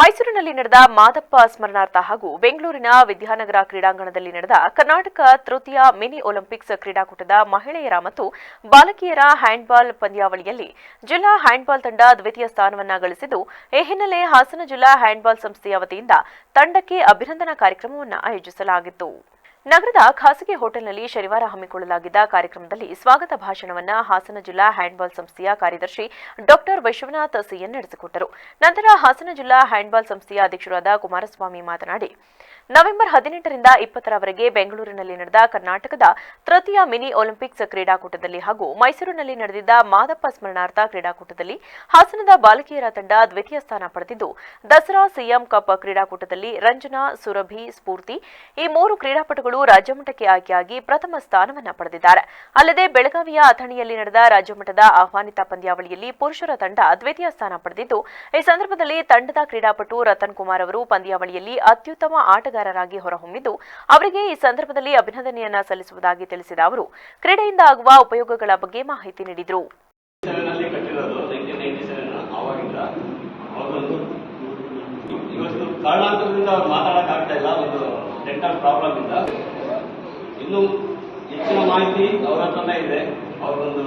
ಮೈಸೂರಿನಲ್ಲಿ ನಡೆದ ಮಾದಪ್ಪ ಸ್ಮರಣಾರ್ಥ ಹಾಗೂ ಬೆಂಗಳೂರಿನ ವಿದ್ಯಾನಗರ ಕ್ರೀಡಾಂಗಣದಲ್ಲಿ ನಡೆದ ಕರ್ನಾಟಕ ತೃತೀಯ ಮಿನಿ ಒಲಿಂಪಿಕ್ಸ್ ಕ್ರೀಡಾಕೂಟದ ಮಹಿಳೆಯರ ಮತ್ತು ಬಾಲಕಿಯರ ಹ್ಯಾಂಡ್ಬಾಲ್ ಪಂದ್ಯಾವಳಿಯಲ್ಲಿ ಜಿಲ್ಲಾ ಹ್ಯಾಂಡ್ಬಾಲ್ ತಂಡ ದ್ವಿತೀಯ ಸ್ಥಾನವನ್ನ ಗಳಿಸಿದ್ದು, ಈ ಹಿನ್ನೆಲೆ ಹಾಸನ ಜಿಲ್ಲಾ ಹ್ಯಾಂಡ್ಬಾಲ್ ಸಂಸ್ಥೆಯ ವತಿಯಿಂದ ತಂಡಕ್ಕೆ ಅಭಿನಂದನಾ ಕಾರ್ಯಕ್ರಮವನ್ನು ಆಯೋಜಿಸಲಾಗಿತ್ತು. ನಗರದ ಖಾಸಗಿ ಹೋಟೆಲ್ನಲ್ಲಿ ಶನಿವಾರ ಹಮ್ಮಿಕೊಳ್ಳಲಾಗಿದ್ದ ಕಾರ್ಯಕ್ರಮದಲ್ಲಿ ಸ್ವಾಗತ ಭಾಷಣವನ್ನ ಹಾಸನ ಜಿಲ್ಲಾ ಹ್ಯಾಂಡ್ಬಾಲ್ ಸಂಸ್ಥೆಯ ಕಾರ್ಯದರ್ಶಿ ಡಾಕ್ಟರ್ ವಿಶ್ವನಾಥ್ ಸಿಎನ್ ನಡೆಸಿಕೊಟ್ಟರು. ನಂತರ ಹಾಸನ ಜಿಲ್ಲಾ ಹ್ಯಾಂಡ್ಬಾಲ್ ಸಂಸ್ಥೆಯ ಅಧ್ಯಕ್ಷರಾದ ಕುಮಾರಸ್ವಾಮಿ ಮಾತನಾಡಿ ನವೆಂಬರ್ ಹದಿನೆಂಟರಿಂದ ಇಪ್ಪತ್ತರವರೆಗೆ ಬೆಂಗಳೂರಿನಲ್ಲಿ ನಡೆದ ಕರ್ನಾಟಕದ ತೃತೀಯ ಮಿನಿ ಒಲಿಂಪಿಕ್ಸ್ ಕ್ರೀಡಾಕೂಟದಲ್ಲಿ ಹಾಗೂ ಮೈಸೂರಿನಲ್ಲಿ ನಡೆದಿದ್ದ ಮಾದಪ್ಪ ಸ್ಮರಣಾರ್ಥ ಕ್ರೀಡಾಕೂಟದಲ್ಲಿ ಹಾಸನದ ಬಾಲಕಿಯರ ತಂಡ ದ್ವಿತೀಯ ಸ್ಥಾನ ಪಡೆದಿದ್ದು, ದಸರಾ ಸಿಎಂ ಕಪ್ ಕ್ರೀಡಾಕೂಟದಲ್ಲಿ ರಂಜನಾ, ಸುರಭಿ, ಸ್ಫೂರ್ತಿ ಈ ಮೂರು ಕ್ರೀಡಾಪಟುಗಳು ರಾಜ್ಯಮಟ್ಟಕ್ಕೆ ಆಯ್ಕೆಯಾಗಿ ಪ್ರಥಮ ಸ್ಥಾನವನ್ನು ಪಡೆದಿದ್ದಾರೆ. ಅಲ್ಲದೆ ಬೆಳಗಾವಿಯ ಅಥಣಿಯಲ್ಲಿ ನಡೆದ ರಾಜ್ಯಮಟ್ಟದ ಆಹ್ವಾನಿತ ಪಂದ್ಯಾವಳಿಯಲ್ಲಿ ಪುರುಷರ ತಂಡ ದ್ವಿತೀಯ ಸ್ಥಾನ ಪಡೆದಿದ್ದು, ಈ ಸಂದರ್ಭದಲ್ಲಿ ತಂಡದ ಕ್ರೀಡಾಪಟು ರತನ್ ಕುಮಾರ್ ಅವರು ಪಂದ್ಯಾವಳಿಯಲ್ಲಿ ಅತ್ಯುತ್ತಮ ಆಟಗಾರರಾಗಿ ಹೊರಹೊಮ್ಮಿದ್ದು, ಅವರಿಗೆ ಈ ಸಂದರ್ಭದಲ್ಲಿ ಅಭಿನಂದನೆಯನ್ನ ಸಲ್ಲಿಸುವುದಾಗಿ ತಿಳಿಸಿದ ಅವರು, ಕ್ರೀಡೆಯಿಂದ ಆಗುವ ಉಪಯೋಗಗಳ ಬಗ್ಗೆ ಮಾಹಿತಿ ನೀಡಿದರು. ಹೆಚ್ಚಿನ ಮಾಹಿತಿ ಅವರ ಹತ್ರನೇ ಇದೆ. ಅವರೊಂದು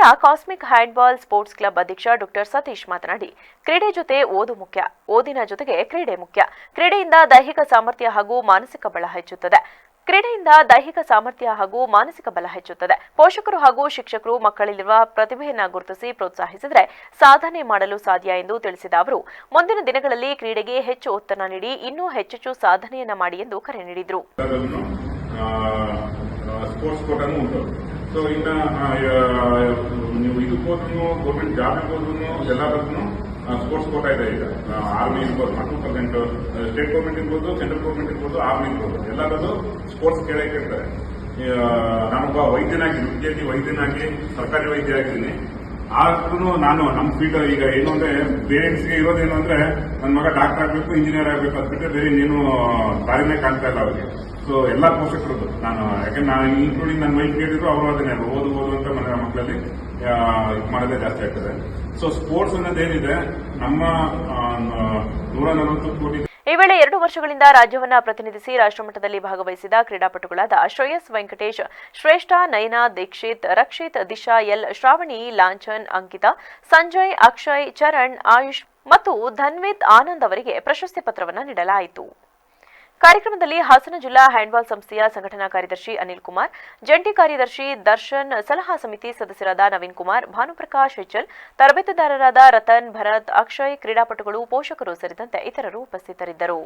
ನಂತರ ಕಾಸ್ಮಿಕ್ ಹ್ಯಾಂಡ್ಬಾಲ್ ಸ್ಪೋರ್ಟ್ಸ್ ಕ್ಲಬ್ ಅಧ್ಯಕ್ಷ ಡಾಕ್ಟರ್ ಸತೀಶ್ ಮಾತನಾಡಿ, ಕ್ರೀಡೆ ಜೊತೆ ಓದು ಮುಖ್ಯ, ಓದಿನ ಜೊತೆಗೆ ಕ್ರೀಡೆ ಮುಖ್ಯ. ಕ್ರೀಡೆಯಿಂದ ದೈಹಿಕ ಸಾಮರ್ಥ್ಯ ಹಾಗೂ ಮಾನಸಿಕ ಬಲ ಹೆಚ್ಚುತ್ತದೆ. ಕ್ರೀಡೆಯಿಂದ ದೈಹಿಕ ಸಾಮರ್ಥ್ಯ ಹಾಗೂ ಮಾನಸಿಕ ಬಲ ಹೆಚ್ಚುತ್ತದೆ. ಪೋಷಕರು ಹಾಗೂ ಶಿಕ್ಷಕರು ಮಕ್ಕಳಲ್ಲಿರುವ ಪ್ರತಿಭೆಯನ್ನು ಗುರುತಿಸಿ ಪ್ರೋತ್ಸಾಹಿಸಿದರೆ ಸಾಧನೆ ಮಾಡಲು ಸಾಧ್ಯ ಎಂದು ತಿಳಿಸಿದ ಅವರು, ಮುಂದಿನ ದಿನಗಳಲ್ಲಿ ಕ್ರೀಡೆಗೆ ಹೆಚ್ಚು ಒತ್ತನ್ನು ನೀಡಿ, ಇನ್ನೂ ಹೆಚ್ಚೆಚ್ಚು ಸಾಧನೆಯನ್ನ ಮಾಡಿ ಎಂದು ಕರೆ ನೀಡಿದರು. ಸೊ ಇನ್ನು ನೀವು ಇದಕ್ಕೆ ಹೋದ್ರೂ ಗೌರ್ಮೆಂಟ್ ಜಾಬ್ಗೆ ಹೋದ್ರೂ ಎಲ್ಲದಕ್ಕೂ ಸ್ಪೋರ್ಟ್ಸ್ ಕೋಟ ಇದೆ ಈಗ. ಆರ್ಮಿ ಇರ್ಬೋದು ನಾಲ್ಕು ಪರ್ಸೆಂಟ್ ಸ್ಟೇಟ್ ಗೌರ್ಮೆಂಟ್ ಇರ್ಬೋದು ಸೆಂಟ್ರಲ್ ಗೌರ್ಮೆಂಟ್ ಇರ್ಬೋದು ಆರ್ಮಿ ಇರ್ಬೋದು. ಎಲ್ಲರದ್ದು ಸ್ಪೋರ್ಟ್ಸ್ ಕೇಳಕ್ಕೆ ಇರ್ತಾರೆ. ನಾನೊಬ್ಬ ವೈದ್ಯನಾಗಿ ವಿದ್ಯಾರ್ಥಿ ವೈದ್ಯನಾಗಿ, ಸರ್ಕಾರಿ ವೈದ್ಯ ಆಗಿದ್ದೀನಿ ಆದ್ರೂ ನಾನು ನಮ್ಮ ಫೀಲ್ಡ್ ಈಗ ಏನು ಅಂದ್ರೆ ಪೇರೆಂಟ್ಸ್ಗೆ ಇರೋದೇನು ಅಂದ್ರೆ ನನ್ನ ಮಗ ಡಾಕ್ಟರ್ ಆಗಬೇಕು ಇಂಜಿನಿಯರ್ ಆಗಬೇಕು ಅಂತ ಬಿಟ್ಟರೆ ಬೇರೆ ನೀನು ದಾರಿನೇ ಕಾಣ್ತಾ ಇಲ್ಲ ಅವರಿಗೆ. ಸೊ ಎಲ್ಲ ಪೋಷಕರದ್ದು ನಾನು, ಯಾಕಂದ್ರೆ ನಾನು ಇನ್ಕ್ಲೂಡಿಂಗ್ ನನ್ನ ವೈಫ್ ಕೇಳಿದ್ರು ಅವರು ಅದನ್ನೇ ಓದು ಓದು ಅಂತ ಮನೆ ಮಕ್ಕಳಲ್ಲಿ ಮಾಡೋದೇ ಜಾಸ್ತಿ ಆಗ್ತದೆ. ಸೊ ಸ್ಪೋರ್ಟ್ಸ್ ಅನ್ನೋದೇನಿದೆ, ನಮ್ಮ ನೂರ ನಲವತ್ತು ಕೋಟಿ ಈ ವೇಳೆ ಎರಡು ವರ್ಷಗಳಿಂದ ರಾಜ್ಯವನ್ನ ಪ್ರತಿನಿಧಿಸಿ ರಾಷ್ಟ್ರಮಟ್ಟದಲ್ಲಿ ಭಾಗವಹಿಸಿದ ಕ್ರೀಡಾಪಟುಗಳಾದ ಶ್ರೇಯಸ್ ವೆಂಕಟೇಶ್, ಶ್ರೇಷ್ಠ ನಯನಾ ದೀಕ್ಷಿತ್, ರಕ್ಷಿತ್, ದಿಶಾ ಎಲ್, ಶ್ರಾವಣಿ, ಲಾಂಛನ್, ಅಂಕಿತಾ, ಸಂಜಯ್, ಅಕ್ಷಯ್, ಚರಣ್, ಆಯುಷ್ ಮತ್ತು ಧನ್ವಿತ್ ಆನಂದ್ ಅವರಿಗೆ ಪ್ರಶಸ್ತಿ ಪತ್ರವನ್ನು ನೀಡಲಾಯಿತು. ಕಾರ್ಯಕ್ರಮದಲ್ಲಿ ಹಾಸನ ಜಿಲ್ಲಾ ಹ್ಯಾಂಡ್ಬಾಲ್ ಸಂಸ್ಥೆಯ ಸಂಘಟನಾ ಕಾರ್ಯದರ್ಶಿ ಅನಿಲ್ ಕುಮಾರ್, ಜಂಟಿ ಕಾರ್ಯದರ್ಶಿ ದರ್ಶನ್, ಸಲಹಾ ಸಮಿತಿ ಸದಸ್ಯರಾದ ನವೀನ್ ಕುಮಾರ್, ಭಾನುಪ್ರಕಾಶ್ ಹೆಚ್ಚಲ್ ತರಬೇತುದಾರರಾದ ರತನ್ ಭರತ್, ಅಕ್ಷಯ್ ಕ್ರೀಡಾಪಟುಗಳು, ಪೋಷಕರು ಸೇರಿದಂತೆ ಇತರರು ಉಪಸ್ಥಿತರಿದ್ದರು.